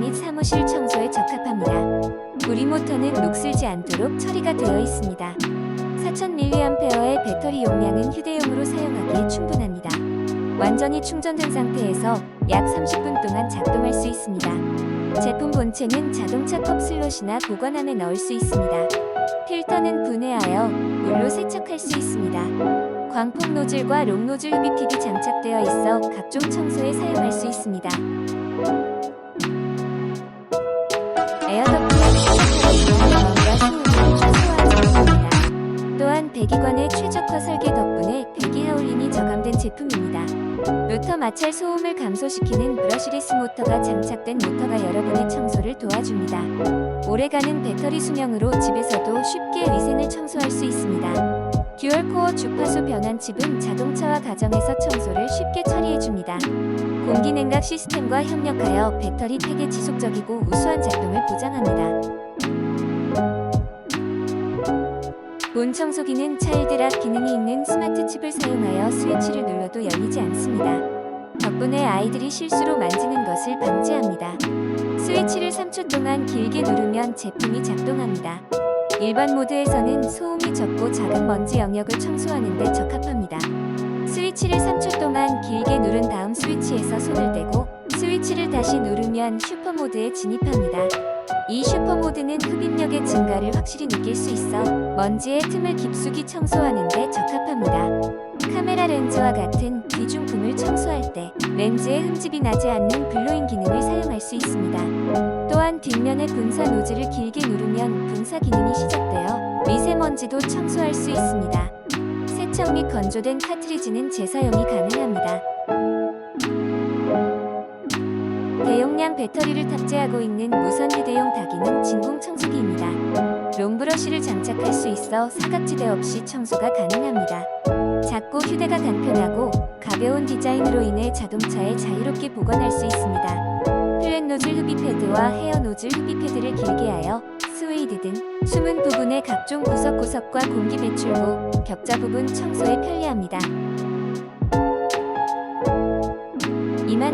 및 사무실 청소에 적합합니다. 우리 모터는 녹슬지 않도록 처리가 되어 있습니다. 4000mAh의 배터리 용량은 휴대용으로 사용하기에 충분합니다. 완전히 충전된 상태에서 약 30분 동안 작동할 수 있습니다. 제품 본체는 자동차 컵 슬롯이나 보관함에 넣을 수 있습니다. 필터는 분해하여 물로 세척할 수 있습니다. 광폭 노즐과 롱 노즐 흡입팁이 장착되어 있어 각종 청소에 사용할 수 있습니다. 배기관의 최적화 설계 덕분에 배기 하울림이 저감된 제품입니다. 로터 마찰 소음을 감소시키는 브러쉬리스 모터가 장착된 모터가 여러분의 청소를 도와줍니다. 오래가는 배터리 수명으로 집에서도 쉽게 위생을 청소할 수 있습니다. 듀얼 코어 주파수 변환 칩은 자동차와 가정에서 청소를 쉽게 처리해줍니다. 공기 냉각 시스템과 협력하여 배터리 팩의 지속적이고 우수한 작동을 보장합니다. 본 청소기는 차일드락 기능이 있는 스마트 칩을 사용하여 스위치를 눌러도 열리지 않습니다. 덕분에 아이들이 실수로 만지는 것을 방지합니다. 스위치를 3초 동안 길게 누르면 제품이 작동합니다. 일반 모드에서는 소음이 적고 작은 먼지 영역을 청소하는 데 적합합니다. 스위치를 3초 동안 길게 누른 다음 스위치에서 손을 떼고 스위치를 다시 누르면 슈퍼 모드에 진입합니다. 이 슈퍼 모드는 흡입력의 증가를 확실히 느낄 수 있어 먼지의 틈을 깊숙이 청소하는 데 적합합니다. 카메라 렌즈와 같은 귀중품을 청소할 때 렌즈에 흠집이 나지 않는 블로잉 기능을 사용할 수 있습니다. 또한 뒷면의 분사 노즐을 길게 누르면 분사 기능이 시작되어 미세먼지도 청소할 수 있습니다. 세척 및 건조된 카트리지는 재사용이 가능합니다. 대용량 배터리를 탑재하고 있는 무선 휴대용 다기능 진공 청소기입니다. 롱브러쉬를 장착할 수 있어 사각지대 없이 청소가 가능합니다. 작고 휴대가 간편하고 가벼운 디자인으로 인해 자동차에 자유롭게 보관할 수 있습니다. 플랫 노즐 흡입 패드와 헤어 노즐 흡입 패드를 길게 하여 스웨이드 등 숨은 부분의 각종 구석구석과 공기 배출구, 격자 부분 청소에 편리합니다.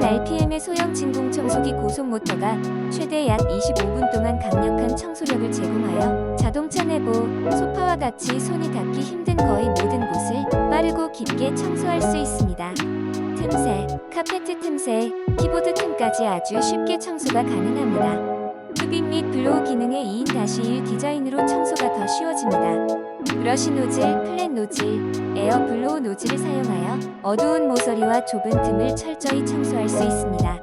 2만 RPM의 소형 진공 청소기 고속 모터가 최대 약 25분 동안 강력한 청소력을 제공하여 자동차 내부, 소파와 같이 손이 닿기 힘든 거의 모든 곳을 빠르고 깊게 청소할 수 있습니다. 틈새, 카페트 틈새, 키보드 틈까지 아주 쉽게 청소가 가능합니다. 흡입 및 블로우 기능의 2인-1 디자인으로 청소가 더 쉬워집니다. 브러쉬 노즐, 플랫 노즐, 에어 블로우 노즐을 사용하여 어두운 모서리와 좁은 틈을 철저히 청소할 수 있습니다.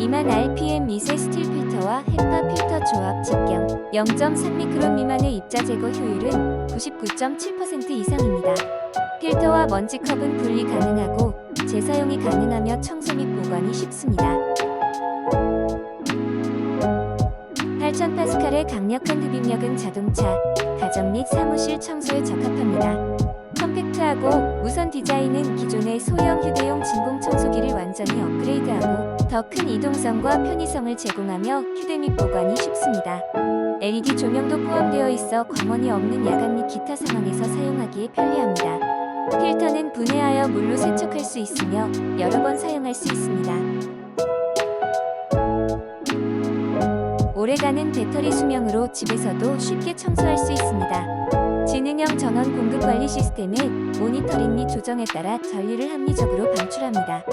2만 RPM 미세 스틸 필터와 헤파 필터 조합 직경 0.3미크론 미만의 입자 제거 효율은 99.7% 이상입니다. 필터와 먼지 컵은 분리 가능하고 재사용이 가능하며 청소 및 보관이 쉽습니다. 8000파스칼의 강력한 흡입력은 자동차, 가정 및 사무실 청소에 적합합니다. 컴팩트하고 무선 디자인은 기존의 소형 휴대용 진공 청소기를 완전히 업그레이드하고 더 큰 이동성과 편의성을 제공하며 휴대 및 보관이 쉽습니다. LED 조명도 포함되어 있어 광원이 없는 야간 및 기타 상황에서 사용하기에 편리합니다. 필터는 분해하여 물로 세척할 수 있으며 여러 번 사용할 수 있습니다. 오래가는 배터리 수명으로 집에서도 쉽게 청소할 수 있습니다. 지능형 전원 공급 관리 시스템은 모니터링 및 조정에 따라 전류를 합리적으로 방출합니다.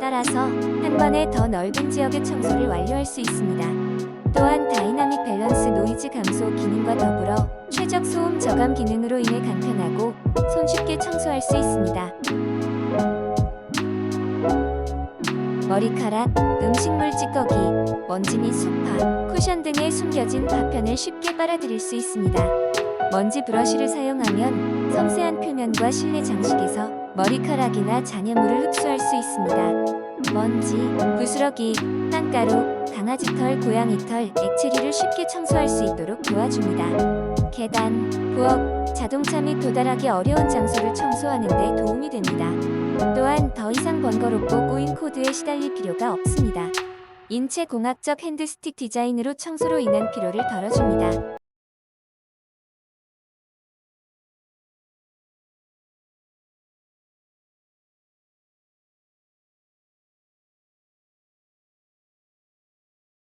따라서 한 번에 더 넓은 지역의 청소를 완료할 수 있습니다. 또한 다이나믹 밸런스 노이즈 감소 기능과 더불어 최적 소음 저감 기능으로 인해 간편하고 손쉽게 청소할 수 있습니다. 머리카락, 음식물 찌꺼기, 먼지 및 소파, 쿠션 등에 숨겨진 파편을 쉽게 빨아들일 수 있습니다. 먼지 브러쉬를 사용하면 섬세한 표면과 실내 장식에서 머리카락이나 잔여물을 흡수할 수 있습니다. 먼지, 부스러기, 땅가루, 강아지 털, 고양이 털, 액체류를 쉽게 청소할 수 있도록 도와줍니다. 계단, 부엌, 자동차 및 도달하기 어려운 장소를 청소하는 데 도움이 됩니다. 또한 더 이상 번거롭고 코드에 시달릴 필요가 없습니다. 인체 공학적 핸드스틱 디자인으로 청소로 인한 피로를 덜어줍니다.